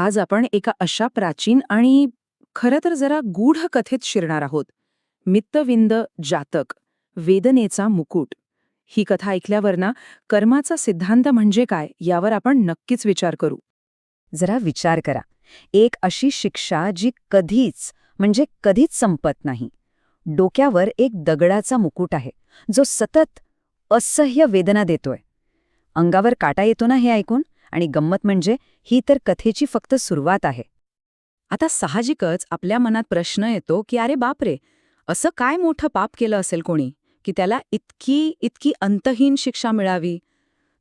आज आपण एका अशा प्राचीन आणि खरं तर जरा गूढ कथेत शिरणार आहोत. मित्तविंद जातक वेदनेचा मुकुट. ही कथा ऐकल्यावर ना कर्माचा सिद्धांत म्हणजे काय यावर आपण नक्कीच विचार करू. जरा विचार करा. एक अशी शिक्षा जी कधीच म्हणजे कधीच संपत नाही. डोक्यावर एक दगडाचा मुकुट आहे जो सतत असह्य वेदना देतोय. अंगावर काटा येतो ना हे ऐकून? आणि गंमत म्हणजे ही तर कथेची फक्त सुरुवात आहे. आता साहजिकच आपल्या मनात प्रश्न येतो की अरे बापरे असं काय मोठं पाप केलं असेल कोणी की त्याला इतकी इतकी अंतहीन शिक्षा मिळावी?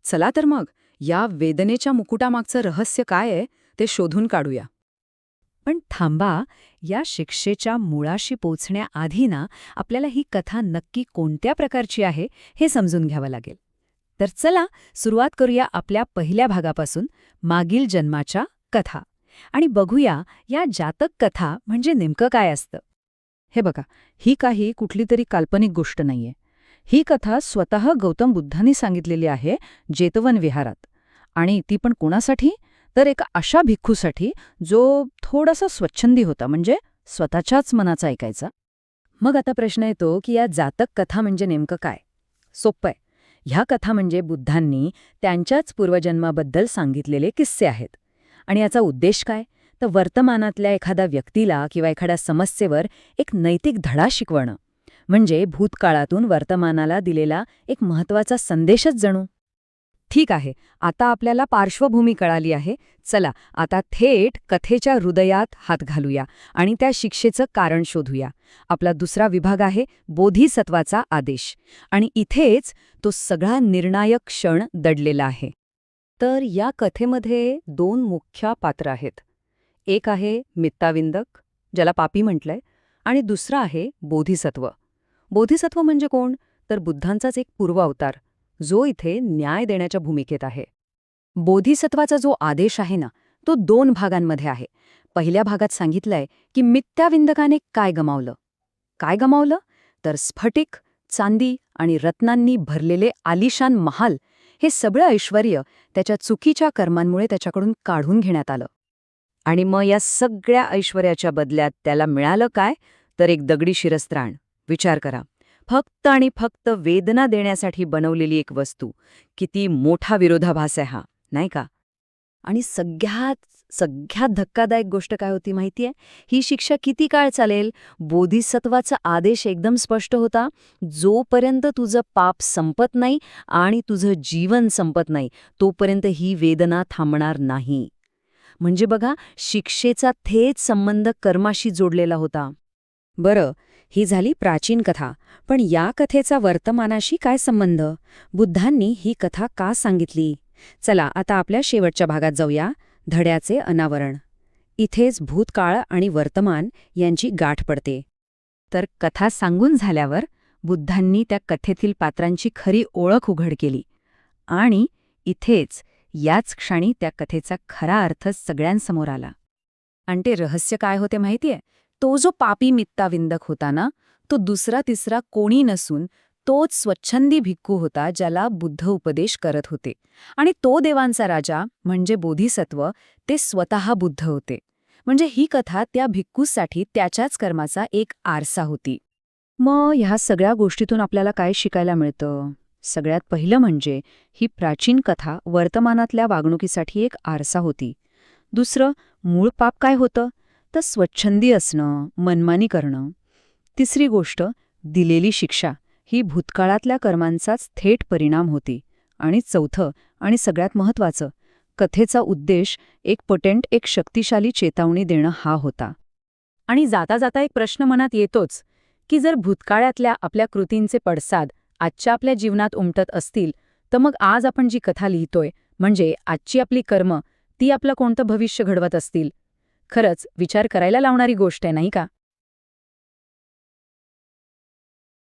चला तर मग या वेदनेच्या मुकुटामागचं रहस्य काय आहे ते शोधून काढूया. पण थांबा या शिक्षेच्या मुळाशी पोचण्याआधी ना आपल्याला ही कथा नक्की कोणत्या प्रकारची आहे हे समजून घ्यावं लागेल. तर चला सुरुवात करूया आपल्या पहिल्या भागापासून मागील जन्माच्या कथा. आणि बघूया या जातक कथा म्हणजे नेमकं काय असतं. हे बघा ही काही कुठली तरी काल्पनिक गोष्ट नाहीये. ही कथा स्वतः गौतम बुद्धांनी सांगितलेली आहे जेतवन विहारात. आणि ती पण कोणासाठी? तर एका अशा भिक्खूसाठी जो थोडासा स्वच्छंदी होता म्हणजे स्वतःच्याच मनाचा ऐकायचा. मग आता प्रश्न येतो की या जातक कथा म्हणजे नेमकं काय? सोपं आहे. ह्या कथा म्हणजे बुद्धांनी त्यांच्याच पूर्वजन्माबद्दल सांगितलेले किस्से आहेत. आणि याचा उद्देश काय? तर वर्तमानातल्या एखाद्या व्यक्तीला किंवा एखाद्या समस्येवर एक नैतिक धडा शिकवणं. म्हणजे भूतकाळातून वर्तमानाला दिलेला एक महत्त्वाचा संदेशच जणू. ठीक आहे आता आपल्याला पार्श्वभूमी कळाली आहे. चला आता थेट कथेच्या हृदयात हात घालूया आणि त्या शिक्षेचं कारण शोधूया. आपला दुसरा विभाग आहे बोधिसत्वाचा आदेश आणि इथेच तो सगळा निर्णायक क्षण दडलेला आहे. तर या कथेमध्ये दोन मुख्य पात्र आहेत. एक आहे मित्ताविंदक ज्याला पापी म्हटलंय आणि दुसरा आहे बोधिसत्व. बोधिसत्व म्हणजे कोण? तर बुद्धांचाच एक पूर्व अवतार जो इथे न्याय देण्याच्या भूमिकेत आहे. बोधिसत्वाचा जो आदेश आहे ना तो दोन भागांमध्ये आहे. पहिल्या भागात सांगितलंय की मित्त्याविंदकाने काय गमावलं? काय गमावलं? तर स्फटिक चांदी आणि रत्नांनी भरलेले आलिशान महाल हे सगळं ऐश्वर त्याच्या चुकीच्या कर्मांमुळे त्याच्याकडून काढून घेण्यात आलं. आणि मग या सगळ्या ऐश्वर्याच्या बदल्यात त्याला मिळालं काय? तर एक दगडी शिरस्त्राण. विचार करा. फक्त आणि फक्त वेदना देण्यासाठी बनवलेली एक वस्तू. किती मोठा विरोधाभास आहे हा नाही का? आणि सगळ्यात सगळ्यात धक्कादायक गोष्ट काय होती माहितीये ही शिक्षा किती काळ चालेल? बोधिसत्वाचा आदेश एकदम स्पष्ट होता. जोपर्यंत तुझं पाप संपत नाही आणि तुझं जीवन संपत नाही तोपर्यंत ही वेदना थांबणार नाही. म्हणजे बघा शिक्षेचा थेट संबंध कर्माशी जोडलेला होता. बरं ही झाली प्राचीन कथा. पण या कथेचा वर्तमानाशी काय संबंध? बुद्धांनी ही कथा का सांगितली? चला आता आपल्या शेवटच्या भागात जाऊया. धड्याचे अनावरण. इथेच भूतकाळ आणि वर्तमान यांची गाठ पडते. तर कथा सांगून झाल्यावर बुद्धांनी त्या कथेतील पात्रांची खरी ओळख उघड केली. आणि इथेच याच क्षणी त्या कथेचा खरा अर्थ सगळ्यांसमोर आला. आणि ते रहस्य काय होते माहितीये? तो जो पापी मित्ताविंदक होता ना तो दुसरा तिसरा कोणी नसून तोच स्वच्छंदी भिक्खू होता ज्याला बुद्ध उपदेश करत होते. आणि तो देवांचा राजा म्हणजे बोधिसत्व ते स्वतः बुद्ध होते. म्हणजे ही कथा त्या भिक्खूसाठी त्याच्याच कर्माचा एक आरसा होती. मग ह्या सगळ्या गोष्टीतून आपल्याला काय शिकायला मिळतं? सगळ्यात पहिलं म्हणजे ही प्राचीन कथा वर्तमानातल्या वागणुकीसाठी एक आरसा होती. दुसरं मूळ पाप काय होतं? तर स्वच्छंदी असणं मनमानी करणं. तिसरी गोष्ट दिलेली शिक्षा. ही भूतकाळातल्या कर्मांचाच थेट परिणाम होती. आणि चौथं आणि सगळ्यात महत्वाचं कथेचा उद्देश एक पटेंट एक शक्तिशाली चेतावणी देणं हा होता. आणि जाता जाता एक प्रश्न मनात येतोच की जर भूतकाळातल्या आपल्या कृतींचे पडसाद आजच्या आपल्या जीवनात उमटत असतील तर मग आज आपण जी कथा लिहितोय म्हणजे आजची आपली कर्म ती आपलं कोणतं भविष्य घडवत असतील? खरंच विचार करायला लावणारी गोष्ट आहे नाही का?